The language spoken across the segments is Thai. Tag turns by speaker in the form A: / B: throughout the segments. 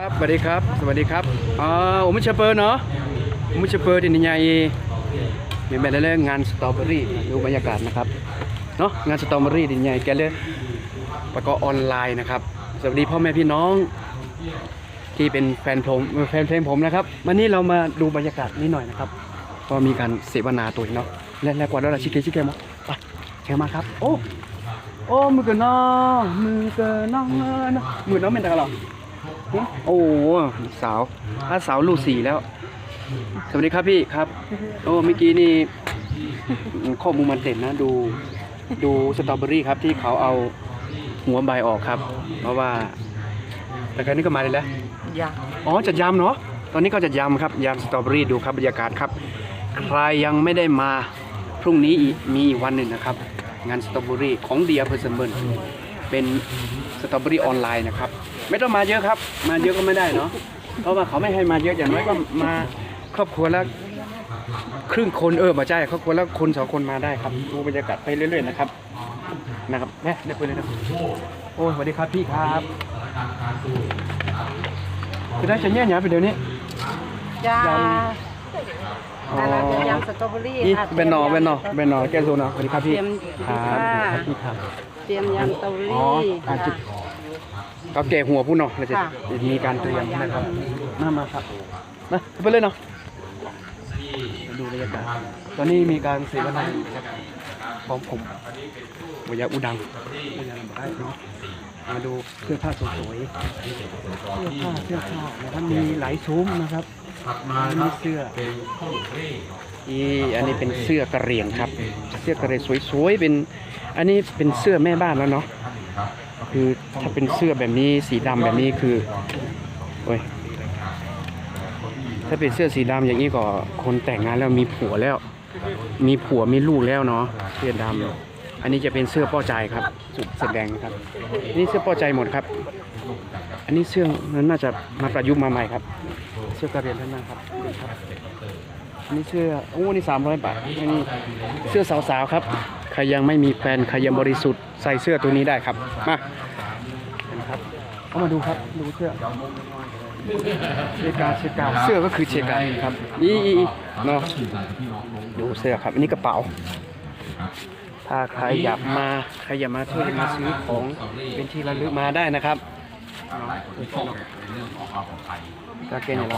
A: ครับสวัสดีครับ สวัสดีครับอ่าผมไม่เชเปอร์เนาะผมไม่เชเปอร์ที่นี่ใหญ่มีแบบเรื่องงานสตรอเบอรี่ดูบรรยากาศนะครับเนาะงานสตรอเบอรี่ที่ใหญ่แกเลยประกอบออนไลน์นะครับ สวัสดีพ่อแม่พี่น้องที่เป็นแฟนผมแฟนเพลงผมนะครับ วันนี้เรามาดูบรรยากาศนิดหน่อยนะครับก็มีการเสวนาตัวเนาะและและกว่าแล้วเราชิคเกชิคเกมั้งไปเชิญมาครับ โอ้โอ้มือกันน้องมือกันน้องนะมือน้องเป็นตะกหรอ โอ้โหสาวถ้าสาวลูกสี่แล้ว สวัสดีครับพี่ครับ โอ้เมื่อกี้นี่ข้อมูลมันเด่นนะดูดูสตรอเบอรี่ครับที่เขาเอาหัวใบออกครับ เพราะว่าแต่การนี้ก็มาเลยแล้ว
B: ยัง
A: อ๋อจะยำเนาะตอนนี้ก็จะยำครับยำสตรอเบอรี่ดูครับบรรยากาศครับ ใครยังไม่ได้มาพรุ่งนี้อีกมีอีกวันหนึ่งนะครับ งานสตรอเบอรี่ของเดียเพอร์เซมเบิลเป็นสตรอเบอรี่ออนไลน์นะครับ ไม่ต้องมาเยอะครับ มาเยอะก็ไม่ได้เนาะเพราะว่าเขาไม่ให้มาเยอะอย่างน้อยก็มาครอบครัวละครึ่งคนเออมาใช่ครอบครัวละคนสองคนมาได้ครับดูบรรยากาศไปเรื่อยๆนะครับนะครับแม่ได้ไปเลยนะโอ้ยสวัสดีครับพี่ครับจะได้จะแย่หยาไปเดี๋ยวนี้
B: ยาย
A: อ๋อ
B: อะไรเป็นยำสตรอเบอรี่
A: นี่
B: ค่ะ
A: เป็นหนอเป็นหนอเป็นหนอแกโซนเนาะสวัสดีครับพี่
B: เตรียม
A: ครับ
B: ค่ะ
A: ครับพี่ครับ
B: เตรียมยำสตรอเบอ
A: อ๋อ
B: รี่
A: อ่า
B: ค่ะ
A: จุด เขาแก่หัวผู้เนาะเราจะ
B: ค่ะ
A: มีการเตรียมนะครับมามาครับมาไปเลยเนาะมาดูบรรยากาศตอนนี้มีการเสวนาอยู่ครับพร้อมผมวิยาอุดังอุดังได้เนาะมาดูเสื้อผ้าสวยๆเสื้อผ้าเสื้อผ้านะครับมีหลายซุ้มนะครับมีเสื้อ อีอันนี้เป็นเสื้อกระเหรี่ยงครับ เสื้อกระเหรี่ยงสวยๆเป็น อันนี้เป็นเสื้อแม่บ้านแล้วเนาะ คือถ้าเป็นเสื้อแบบนี้สีดำแบบนี้คือโอ้ยถ้าเป็นเสื้อสีดำอย่างนี้ก็คนแต่งงานแล้วมีผัวแล้ว มีผัวมีลูกแล้วเนาะเสื้อดำอันนี้จะเป็นเสื้อป้อใจครับสุดแสดงครับ นี่เสื้อป้อใจหมดครับ อันนี้เสื้อนั้นน่าจะมาประยุกต์มาใหม่ครับ เสื้อกระเหรี่ยงท่านนะครับครับอันนี้เสื้อโอ้นี่สามร้อยบาทอันนี้เสื้อสาวๆครับ ใครยังไม่มีแฟนใครยังบริสุทธิ์ใส่เสื้อตัวนี้ได้ครับ มานะครับเอามาดูครับ ดูเสื้อ เชกาเชกาเสื้อก็คือเชกาครับนี่เนาะดูเสื้อครับ อันนี้กระเป๋า ถ้าใครอยากมาใครอยากมาช่วยมาซื้อของเป็นที่ระลึกมาได้นะครับ กาเกนอย่างไร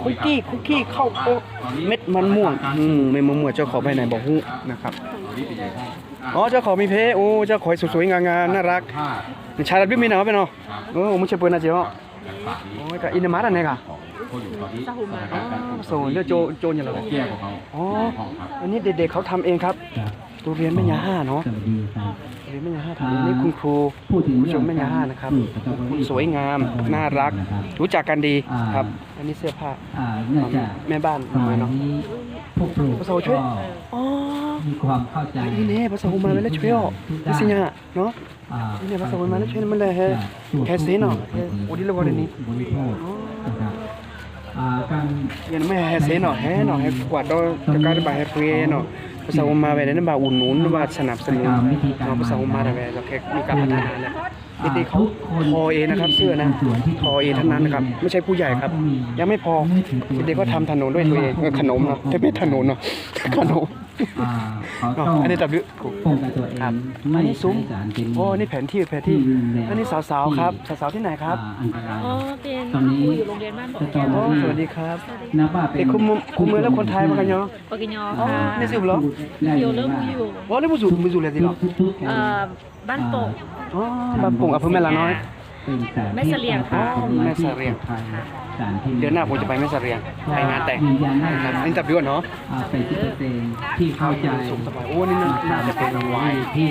A: คุกกี้คุกกี้ข้าวโอ๊ตเม็ดมันม่วงอืมเม็ดมันม่วงเจ้าของไปไหนบอกฮู้นะครับอ๋อเจ้าของมีเพโอ้เจ้าของสวยๆงามๆน่ารักชายรัดบิ๊กมีหนาวไปเนาะโอ้มึงเชื่อปืนนะเจ้าโอ้ยกะอินเดมาร์อันไหนกะอ๋อโซนเรื่องโจโจนอย่างไรอ๋ออันนี้เด็กๆเขาทำเองครับ ตัวเรียนแม่ยาห้าเนาะเรียนแม่ยาห้าทำเองนี่คุณครู
C: พูดถึง
A: ผู้ช
C: เรื่อ
A: ม
C: ง
A: แม่ยาห้านะครับ
C: สตรอเบอรี่
A: สวยงาม น่ารัก รู้จักกันดี
C: อ่า
A: ครับ อันนี้เสื้อผ้า
C: อ่าเนื่องจาก
A: แม่บ้าน
C: สมัย
A: เนาะ
C: นี้ผู้ปลูก
A: ภาษาช่วย
C: ก็
A: อ๋อ
C: มีความเข้าใจ
A: นี่เนี่ยภาษาฮูมาแล้วช่วยอะนี่สิเนี่ยเนาะ
C: อ่า
A: นี่เนี่ยภาษาฮูมาแล้วช่วยมันเลยแฮแฮเซนเนาะแฮโอ้ดิละวอร์นี่
C: บริโภคนะครับอ่าการ
A: เนี่ยไม่แฮเซนเนาะแฮเนาะแฮกวาดดอกการบาแฮเฟรเนาะ ภาษาฮูมาไปนั้นบาอุ่นหนุนว่าสนับสนุนเนาะภาษาฮูมาแต่เราแค่มีการพัฒนาเนี่ยนี่เขาทอเองนะครับเสื้อนะทอเองทั้งนั้นนะครับไม่ใช่ผู้ใหญ่ครับ ยังไม่พอเด็กๆก็ทำถนนด้วยตัวเองเออขนมเนาะไม่ถนนเนาะขนม
C: อ่าเขา
A: เนาะ
C: ต้อง
A: อันนี้ตับลึก
C: ป้องกันตัวเอง
A: ครับ
C: ไม่
A: อันนี้ซุ้ม
C: ใช้สารเคมี
A: โอ้นี่แผนที่แผนที่อันนี้สาวๆครับ สาวๆที่ไหนครับ
C: อ่าอันตราย
D: อ๋อเป็น
C: ตอนนี้
D: ครูอยู่โรงเรียนบ้านบ่อ
C: สตรอ
D: แก้ว
C: เบ
A: โอ้
C: อรี่
A: สวัสดีครับ
C: นับว่าเป็น
A: เด็กคุมมือคุมมือแล้วคนไทยมากันเนาะ
D: ปกิญอ
A: อ๋อ
D: ค่ะ
A: นี่สิ บเหรอ
C: ได้เล
D: อยู่
C: ย
D: เริ่ม
C: ว่า
D: อยู่
A: อ๋อนี่ผู้สูงผู้สูงเลยสิเหรอ
C: ทุกๆ
D: เอ่อบ้านโป่ง
A: อ๋อบางปุ่งอำเภอแม่ละน้อย
C: เป็นสาร
D: แม่เสลี่ยงค่ะ
A: แม่เสลี่ยง
C: สารที่
A: เดือนหน้าผมจะไปแม่เสรียงไปงานแต่ง
C: ยืนยันได้
A: นะครับ
C: ว่า
A: อันนี้ตับด้วยเนาะ
C: อ่าเป็นที่เปอร์เซ็นต์ที่เข้าใจ
A: สุขสบายโอ้นี่น่าน่าจะเป็นไวน์
C: ที่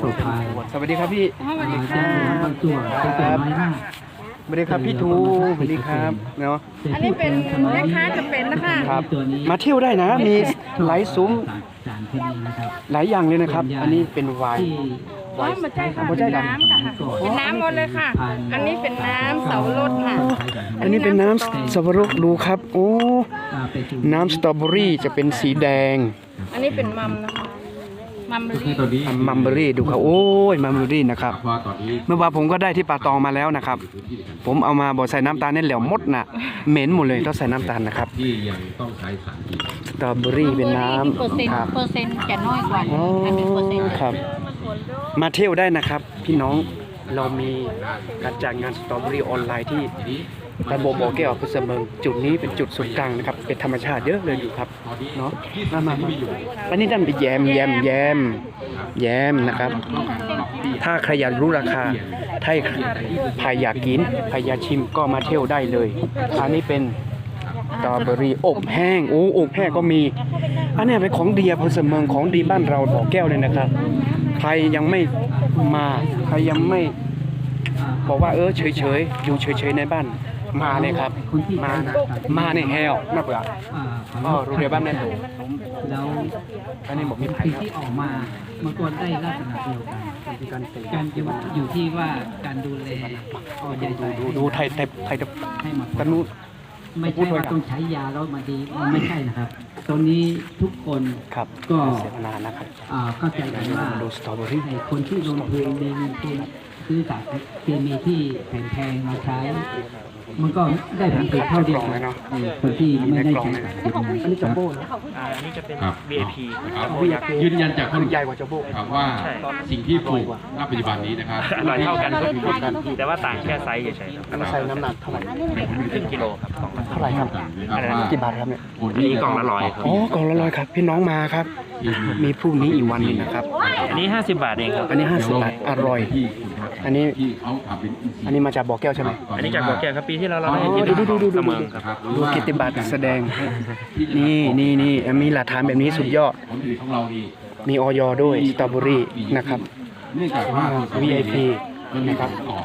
C: ปลอดภัย
A: สวัสดีครับพี่
C: สวัสดีครับบางส่วนเป็นส่วนน้อยมาก
A: สวัสดีครับพี่ทูสวัสดีครับเนาะ
B: อันนี้เป็นแม่ค้าจะเป็นนะคะ
A: ครับ
C: ตัวนี้
A: มาเที่ยวได้นะ มีหลายซุ้ม
C: สารที่นี่นะครับ
A: หลายอย่างเลยนะครับ อันนี้เป็นไวน์
C: ที่
B: อ๋อมาใจค่ะ
A: หัวใจดำ
B: น้ำค่ะเป็นน้ำหมดเลยค่ะ อันนี้เป็นน้ำเสารถค่ะ
A: อันนี้เป็นน้ำสับปะรดดูครับ โอ้
C: อ่าเป็นสูตร
A: น้ำสตรอเบอรี่จะเป็นสีแดง
B: อันนี้เป็นมัมนะคะ
A: อ
B: มัมเบอ
E: ก็คือ
B: รี่
E: ตอนนี้
A: มัมเบอรี่ดูครับ โอ้ย มัมเบอรี่นะครับ
E: เพราะว่าตอนนี้
A: เมื่อวานผมก็ได้ที่ป่าตองมาแล้วนะครับ ผมเอามาบอกใส่น้ำตาลนี่เหลวหมดน่ะเหม็นหมดเลยต้องใส่น้ำตาลนะครับ
E: ที่ยังต้องใช้สารพิษ
A: สตรอเบอรี่เป็นน้
B: เปอร์เซ็นำต์
A: ครับ
B: เปอร์เซ็นต์จะน้อยกว่า
A: อ๋อ
B: อันนี้เปอร์เซ็นต์
A: ครับ มาเที่ยวได้นะครับ พี่น้องเรามีการจัดงานสตรอเบอรี่ออนไลน์ที่ตำบลบ่อแก้วอำเภอเสมิงจุดนี้เป็นจุดศูนย์กลางนะครับเป็นธรรมชาติเยอะเลยอยู่ครับเนาะมามามาอันนี้ด้านไปแยมแยมแยมแยมนะครับ ถ้าใครอยากรู้ราคาถ้าใครอยากกินใครอยากชิมก็มาเที่ยวได้เลย อันนี้เป็นสตรอเบอรี่อบแห้งโอ้อบแห้งก็มี อันนี้เป็นของดีอำเภอเสมิงของดีบ้านเราบ่อแก้วเลยนะครับ ใครยังไม่มาใครยังไม่บอกว่าเออเฉยๆอยู่เฉยๆในบ้าน มาเลยครับ มานะมาในแฮวน่าเบื่อ
C: อ่า
A: อ๋อรู้เดี๋ยวบ้านแม่ผม
C: แล้ว
A: อันนี้ผมมีไผ่
C: สิ่ง
A: ครับ
C: ที่ออกมามันก็ได้ลักษณะเดียวกัน
A: มีการเป็น
C: การอยู่อยู่ที่ว่าการดูแลเอาใจใส่
A: ดูดูไทยไทยไทย
C: ให้หมด
A: กันนู้น
C: ไม่ใช่ว่าต้องใช้ยาแล้วมาดีมันไม่ใช่นะครับ ตรงนี้ทุกคน
A: ครับ
C: ก็
A: เสียนานนะครับ
C: อ่าเข้าใจกันว่า
A: ดูสตรอเบอรี่
C: ไอ้คนที่ลงทุนมีเงินทุน ซื้อสารเคมีที่แพงๆมาใช้ มันก็ได้ผลผลิตเท่าเดียวกันไอ้คนที่ไม่ได้ใช้สารเคมี
A: อันนี้จัมโบ้นะ
F: อ่าอันนี้จะเป็น
E: ครับ
F: VIP
E: ครับ
A: พี่อยาก
E: ยืนยันจากคน
A: ใหญ่กว่าจัมโบ้
E: ครับว่าสิ่งที่ปลูกณปัจจุบันนี้นะครับ
F: อร่อยเท่ากันทุกทุกกันแต่ว่าต่างแค่ไซส์เฉยๆครับ
A: อันนี้ใส่น้ำหนักเท่าไหร่
F: ครึ่งกิโลครับกล่องละ
A: เท่าไหร่ครับ
E: นะครับว่า
A: กี่บาทครับเนี่ย
E: คน
F: อัน
E: ที่
F: นี้กล่องละร้อยครับ
A: อ๋อกล่องละร้อยครับ พี่น้องมาครับ มีพรุ่งนี้อีกวันหนึงนะครับ
F: อันนี้ 50 บาทเองครับ
A: อันนี้ 50 บาท อร่อย
E: ที่คุณทักษะ
A: อันนี้
E: ที่เขาทำเป็นอินทรีย์
A: อันนี้มาจากบ่อแก้วใช่ไหม
F: อันนี้จากบัวแก้วครับปีที่เราเรา
A: อ๋อ
F: ได้ที่
A: ดูดูดูดูดู
F: เสมอครับ
E: นะครับ
A: ดูกิตติบัตรแสดง นี่นี่นี่มีหลักฐานแบบนี้สุดยอด
E: ผลผลิตของเรานี่
A: มีออยด้วยสตรอเบอรี่นะครับ
E: เนื่องจากว่า
A: VIP
E: มันมีการต่อ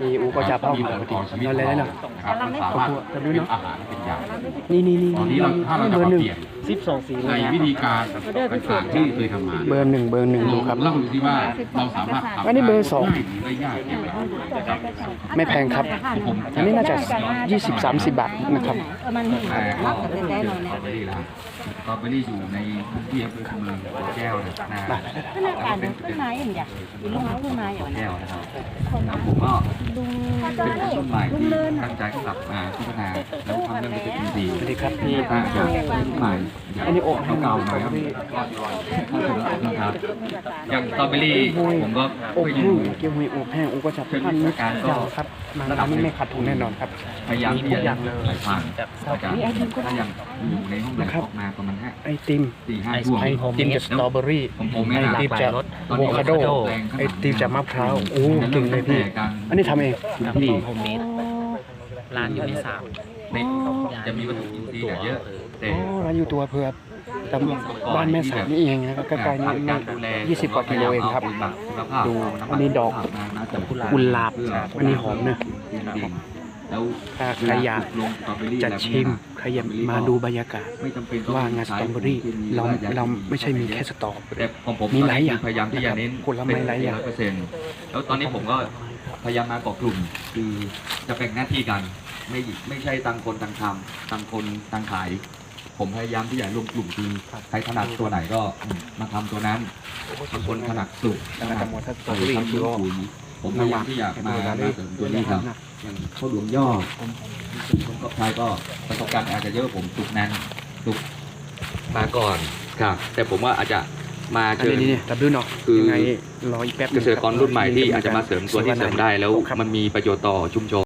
A: มีอูก็จะเป้า
E: มี
A: ป
E: การ
A: กติ
E: ต่อชีวิต
A: นั่นเลยนะ
E: ครับมันสามารถ
A: ขอบคุณ
E: เป็นอาหารเป็นยา
A: นี่นี่นี่
E: ตอนนี้เราถ้าเราจะ
A: เบอร์
E: มา
A: หนึ่ง
E: เปลี่ยน
F: ซิปส่งสี
E: ในวิธีการต่างๆที่เคยทำมา
A: เบอร์หนึ่งเบอร์หนึ่งดูครับ
E: เล่าดูที่ว่าเราสามารถทำ
A: อันนี้เบอร์สอง
E: ได้ยากอย่างไรนะครับ
A: ไม่แพงครับ
E: ผม
A: อันนี้น่าจะ 20-30 บาทนะครับ
E: แต่ก็สตรอเบอรี่ละสตรอเบอรี่อยู่ในพื้นที่อำเภอเมืองบ่อแก้วนะนะ
A: มา
E: แล้วเป็นเป็น
B: ขึ้นมาอย่างเดียวอีลุงขึ้นมาอย่าง
E: แก้วนะครับแล้วผมก็เป็นคนรุ่นใหม่ที่ตั้งใจกลับมาพัฒนาแล้วทำเรื่องนี้เป็นดี
A: สวัสดีครับพี่
E: ถ้าจะรุ่นใหม่
A: อันนี้โอบ
E: เก่าๆหน่อยครับครับ
G: อย่างสตรอเบอรี่ผมก็
A: อบ
G: ไม่
A: แห้
G: รู้
A: งเกี๊ยวหุยอบแห้งอุก็จะพันนิดเดียวครับมาร้านนี้ไม่ขาดทุนแน่นอนครับ
G: พยายามที่จะหลายพัน
A: ครับ
G: การถ้าอย่างอยู่ในห้องแลบออกมาประมาณห้า
A: ไอติม
G: สี่ห้าช่วง
A: ไอติมจากสตรอเบอรี่
G: ของผม
A: ไอ
G: เนี่ยนะ
A: ติมจากอะโวคาโดไอติมจากมะพร้าวโอ้เก่งเลยพี่อันนี้ทำเอง
G: พี่
F: โฮมเมด ร้านอยู่ในสาม
G: ในจะมีวัตถุอินทรีย์เยอะแต่
A: อ๋อร้านอยู่ตัวเพื่อแต่บ้านแม่สายนี่เองนะครับใกล้ๆนี่
G: การดูแล
A: ยี่สิบกว่ากิโลเองครับ ดูอันนี้ดอกกุหลาบอันนี้หอมนะ
G: แล้ว
A: ถ้าใครอยาก
G: ลงสตรอเบอรี่
A: จะชิมใครอยากมาดูบรรยากาศ
G: ไม่จำเป็น
A: ว่างานสตรอเบอรี่เราเราไม่ใช่มีแค่สตรอเบอ
G: แต่
A: รี่
G: ของผม
A: มีหลายอย่าง
G: พยายามที่จะเน้น
A: ผลไม้หลายอย่าง
G: ร้อยเปอร์เซ็นต์แล้วตอนนี้ผมก็ พยายามมาเกาะกลุ่ม คือจะแบ่งหน้าที่กัน ไม่ไม่ใช่ต่างคนต่างทำต่างคนต่างขาย ผมพยายามที่จะรวมกลุ่มคือใครถนัดตัวไหนก็มาทำตัวนั้นบางคนถนัดปลูกถนัด
A: แต่หมดถ้าสตร
G: ใส่
A: อเบอรี่
G: ทำ
A: คือ
G: ปุ๋
A: ก็
G: ยผมพยายามที่อยากมามาเสริมตัวนี้ครับอย่างข้าวหลวงย่อผมก็ใครก็ประสบการณ์อาจจะเยอะผมปลูกนั้นปลูกมาก่อนครับ แต่ผมว่าอาจจะ มา
A: อัน
G: เชิญ
A: นี้นี่ดับดูเนาะ
G: คือ
A: ยังไงรออีกแป๊บห
G: เก
A: นึ่ง
G: ษตรกรรุ่นใหม่ที่อาจจะมาเสริมตัวที่เสริมได้แล้วมันมีประโยชน์ต่อชุมชน